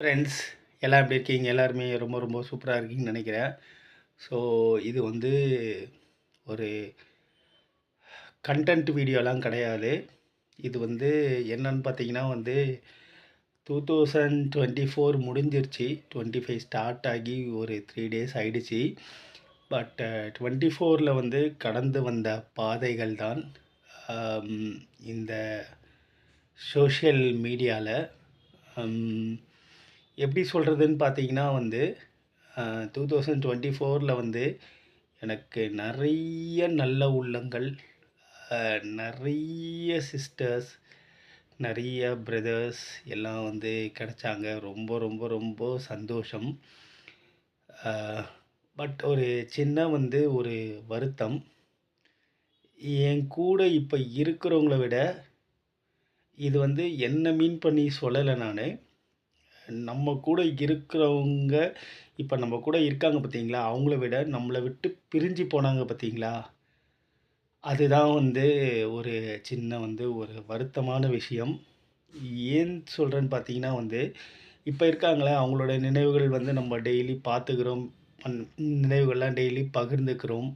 Friends எல்லாம் எப்படி இருக்கீங்க? எல்லாருமே ரொம்ப ரொம்ப சூப்பராக இருக்கீங்கன்னு நினைக்கிறேன். ஸோ இது வந்து ஒரு கண்டென்ட் வீடியோலாம் கிடையாது. இது வந்து என்னன்னு பார்த்தீங்கன்னா வந்து டூ தௌசண்ட் டுவெண்ட்டி ஃபோர் முடிஞ்சிருச்சு. டுவெண்ட்டி ஃபைவ் ஸ்டார்ட் ஆகி ஒரு த்ரீ டேஸ் ஆகிடுச்சி பட் டுவெண்ட்டி ஃபோரில் வந்து கடந்து வந்த பாதைகள் தான் இந்த சோஷியல் மீடியாவில் எப்படி சொல்கிறதுன்னு பார்த்தீங்கன்னா வந்து டூ தௌசண்ட் டுவெண்ட்டி ஃபோரில் வந்து எனக்கு நிறைய நல்ல உள்ளங்கள் நிறைய சிஸ்டர்ஸ் நிறைய பிரதர்ஸ் எல்லாம் வந்து கிடச்சாங்க. ரொம்ப ரொம்ப ரொம்ப சந்தோஷம். பட் ஒரு சின்ன வந்து ஒரு வருத்தம். என் கூட இப்போ இருக்கிறவங்கள விட இது வந்து என்ன மீன் பண்ணி சொல்லலை நான். நம்ம கூட இருக்கிறவங்க இப்போ நம்ம கூட இருக்காங்க பார்த்தீங்களா அவங்கள விட நம்மளை விட்டு பிரிஞ்சு போனாங்க பார்த்தீங்களா அதுதான் வந்து ஒரு சின்ன வந்து ஒரு வருத்தமான விஷயம். ஏன் சொல்கிறேன்னு பார்த்தீங்கன்னா வந்து இப்போ இருக்காங்களே அவங்களோட நினைவுகள் வந்து நம்ம டெய்லி பார்த்துக்கிறோம் நினைவுகள்லாம் டெய்லி பகிர்ந்துக்கிறோம்.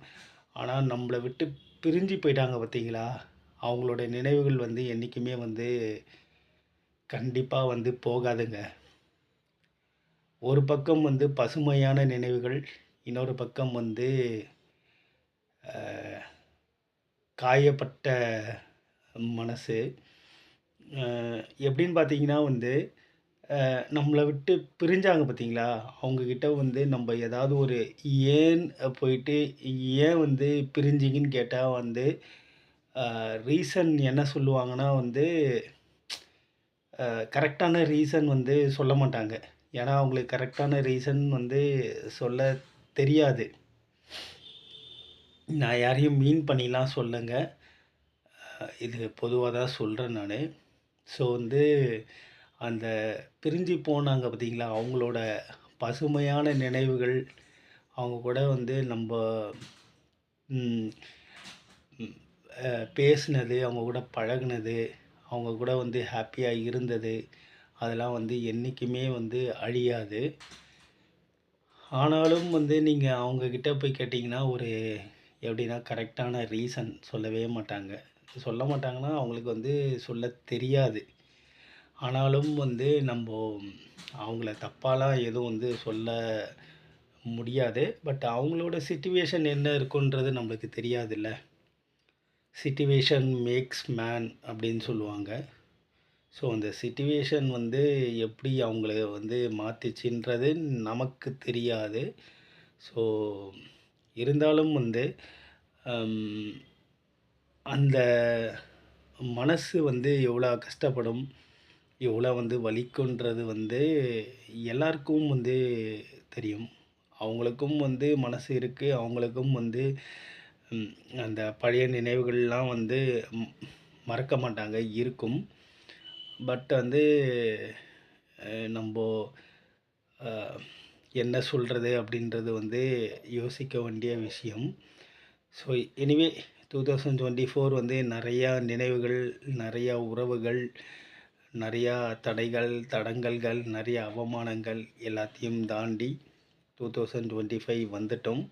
ஆனால் நம்மளை விட்டு பிரிஞ்சு போயிட்டாங்க பார்த்தீங்களா அவங்களோட நினைவுகள் வந்து என்றைக்குமே வந்து கண்டிப்பாக வந்து போகாதுங்க. ஒரு பக்கம் வந்து பசுமையான நினைவுகள் இன்னொரு பக்கம் வந்து காயப்பட்ட மனசு. எப்படின்னு பார்த்தீங்கன்னா வந்து நம்மளை விட்டு பிரிஞ்சாங்க பார்த்தீங்களா அவங்கக்கிட்ட வந்து நம்ம ஏதாவது ஒரு ஏன் போயிட்டு ஏன் வந்து பிரிஞ்சிங்கன்னு கேட்டால் வந்து ரீசன் என்ன சொல்லுவாங்கன்னா வந்து கரெக்டான ரீசன் வந்து சொல்ல மாட்டாங்க. ஏன்னா அவங்களுக்கு கரெக்டான ரீசன் வந்து சொல்ல தெரியாது. நான் யாரையும் மீன் பண்ணிலாம் சொல்லுங்க. இது பொதுவாக தான் சொல்கிறேன் நான். ஸோ வந்து அந்த பிரிஞ்சு போனாங்க பார்த்தீங்களா? அவங்களோட பசுமையான நினைவுகள் அவங்க கூட வந்து நம்ம பேசினது அவங்க கூட பழகுனது அவங்க கூட வந்து ஹாப்பியாக இருந்தது அதெல்லாம் வந்து என்றைக்குமே வந்து அழியாது. ஆனாலும் வந்து நீங்கள் அவங்கக்கிட்ட போய் கேட்டிங்கன்னா ஒரு எப்படின்னா கரெக்டான ரீசன் சொல்லவே மாட்டாங்க. சொல்ல மாட்டாங்கன்னா அவங்களுக்கு வந்து சொல்ல தெரியாது. ஆனாலும் வந்து நம்ம அவங்கள தப்பாலாம் எதுவும் வந்து சொல்ல முடியாது. பட் அவங்களோட சுச்சுவேஷன் என்ன இருக்குன்றது நம்மளுக்கு தெரியாதுல்ல. சிச்சுவேஷன் மேக்ஸ் மேன் அப்படின்னு சொல்லுவாங்க. ஸோ அந்த சிட்டுவேஷன் வந்து எப்படி அவங்கள வந்து மாற்றிச்சின்றது நமக்கு தெரியாது. ஸோ இருந்தாலும் வந்து அந்த மனசு வந்து எவ்வளோ கஷ்டப்படும் எவ்வளோ வந்து வலிக்குன்றது வந்து எல்லாருக்கும் வந்து தெரியும். அவங்களுக்கும் வந்து மனசு இருக்குது அவங்களுக்கும் வந்து அந்த பழைய நினைவுகள்லாம் வந்து மறக்க மாட்டாங்க இருக்கும். பட் வந்து நம்ம என்ன சொல்கிறது அப்படின்றது வந்து யோசிக்க வேண்டிய விஷயம். So anyway two thousand twenty four வந்து நிறையா நினைவுகள் நிறையா உறவுகள் நிறையா தடைகள் தடங்கல்கள் நிறைய அவமானங்கள் எல்லாத்தையும் தாண்டி டூ தௌசண்ட் டுவெண்ட்டி ஃபைவ் வந்துட்டோம்.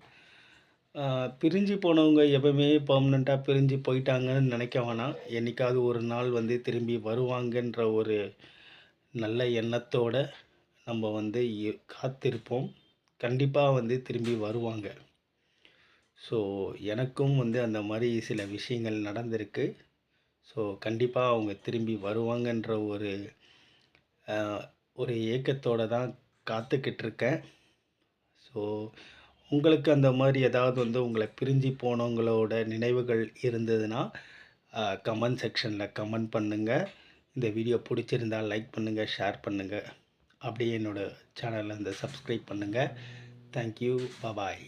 பிரிஞ்சு போனவங்க எப்பவுமே பர்மனெண்ட்டாக பிரிஞ்சு போயிட்டாங்கன்னு நினைக்க வேணாம். என்னைக்காவது ஒரு நாள் வந்து திரும்பி வருவாங்கன்ற ஒரு நல்ல எண்ணத்தோடு நம்ம வந்து காத்திருப்போம். கண்டிப்பாக வந்து திரும்பி வருவாங்க. ஸோ எனக்கும் வந்து அந்த மாதிரி சில விஷயங்கள் நடந்திருக்கு. ஸோ கண்டிப்பாக அவங்க திரும்பி வருவாங்கன்ற ஒரு ஒரு ஏக்கத்தோட தான் காத்துக்கிட்டு இருக்கேன். ஸோ உங்களுக்கு அந்த மாதிரி ஏதாவது வந்து உங்களை பிரிஞ்சு போனவங்களோட நினைவுகள் இருந்ததுன்னா கமெண்ட் செக்ஷனில் கமெண்ட் பண்ணுங்கள் இந்த வீடியோ பிடிச்சிருந்தால் லைக் பண்ணுங்கள் ஷேர் பண்ணுங்கள் அப்படியே என்னோட சேனலை வந்து சப்ஸ்கிரைப் பண்ணுங்கள் தேங்க்யூ பபாய்